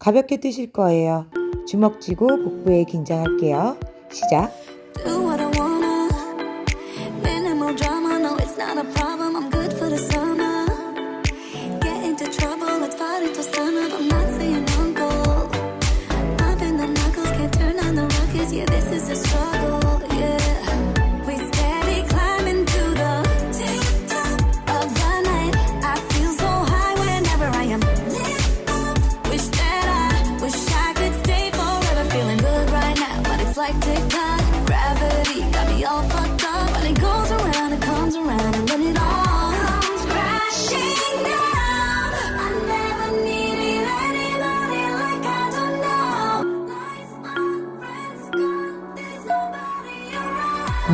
가볍게 뛰실 거예요. 주먹 쥐고 복부에 긴장할게요. 시작.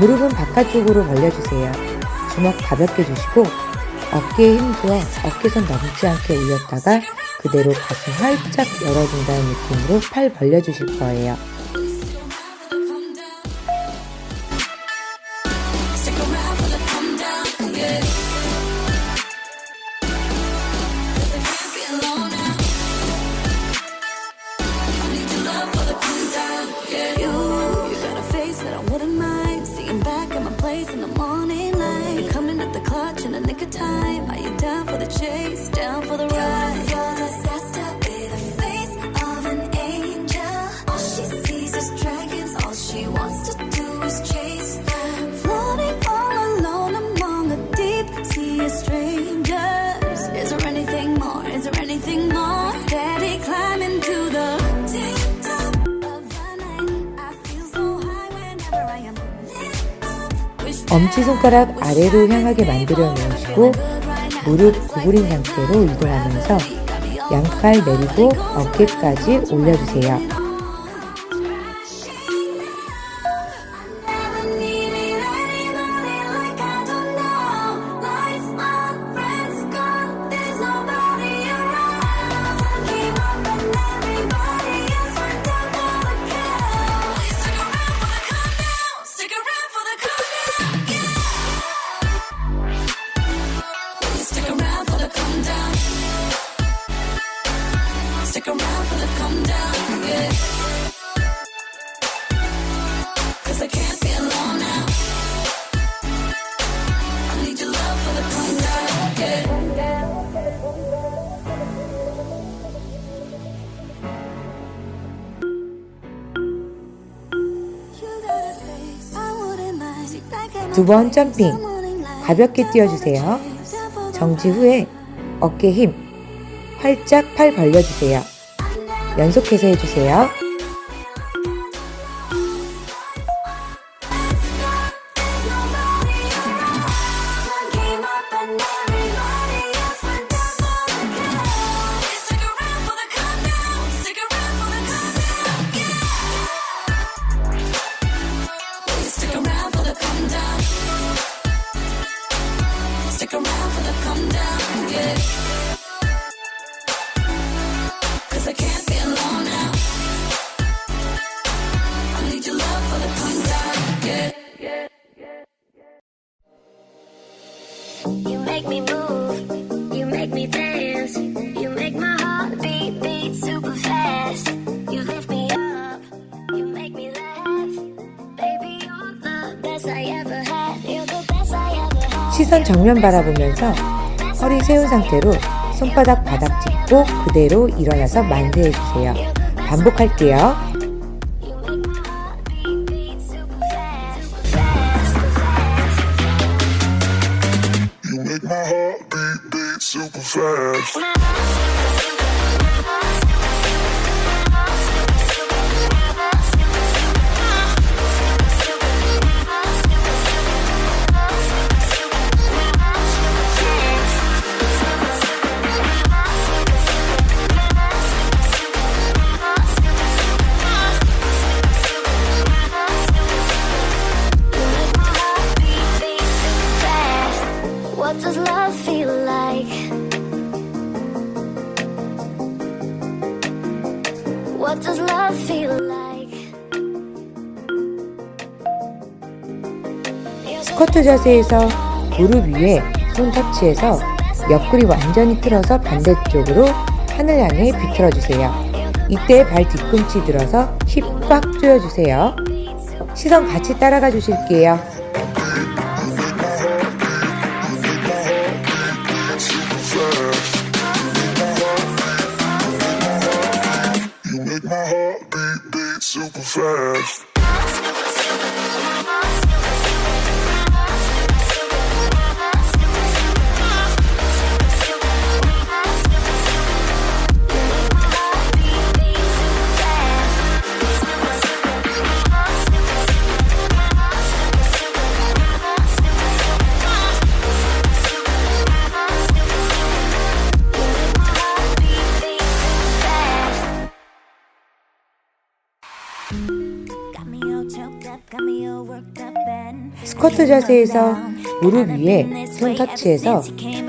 무릎은 바깥쪽으로 벌려주세요. 주먹 가볍게 주시고 어깨에 힘주어 어깨선 넘지 않게 올렸다가 그대로 가슴 활짝 열어준다는 느낌으로 팔 벌려주실 거예요. In the morning light. You're coming at the clutch in the nick of time. Are you down for the chase? Down for the ride? 엄지손가락 아래로 향하게 만들어 놓으시고 무릎 구부린 상태로 이동하면서 양팔 내리고 어깨까지 올려주세요. Stick around for the come down, yeah. Cause I can't be alone now. I need your love for the come down, yeah. 두 번 점핑. 가볍게 뛰어주세요. 정지 후에 어깨 힘, 활짝 팔 벌려주세요. 연속해서 해주세요. 시선 정면 바라보면서 허리 세운 상태로 손바닥 바닥 짚고 그대로 일어나서 만세해 주세요. 반복할게요. What does love feel like? 스쿼트 자세에서 무릎 위에 손 터치해서 옆구리 완전히 틀어서 반대쪽으로 하늘 향해 비틀어 주세요. 이때 발 뒤꿈치 들어서 힙 꽉 조여주세요. 시선 같이 따라가 주실게요. You make my heart beat, beat super fast. 스쿼트 자세에서 무릎 위에 손 터치해서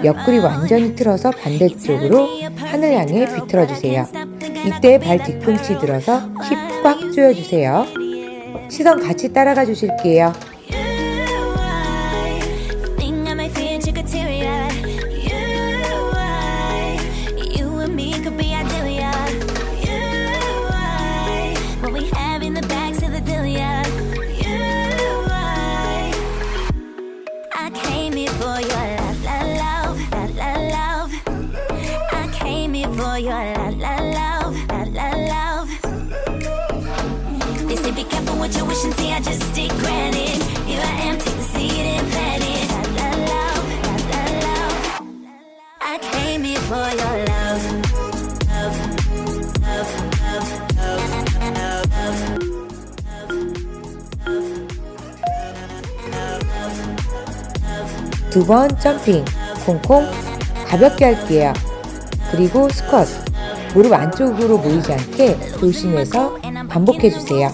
옆구리 완전히 틀어서 반대쪽으로 하늘 향해 비틀어 주세요. 이때 발 뒤꿈치 들어서 힙 꽉 조여주세요. 시선 같이 따라가 주실게요. 두 번 점핑, 콩콩 가볍게 할게요. 그리고 스쿼트, 무릎 안쪽으로 모이지 않게 조심해서 반복해 주세요.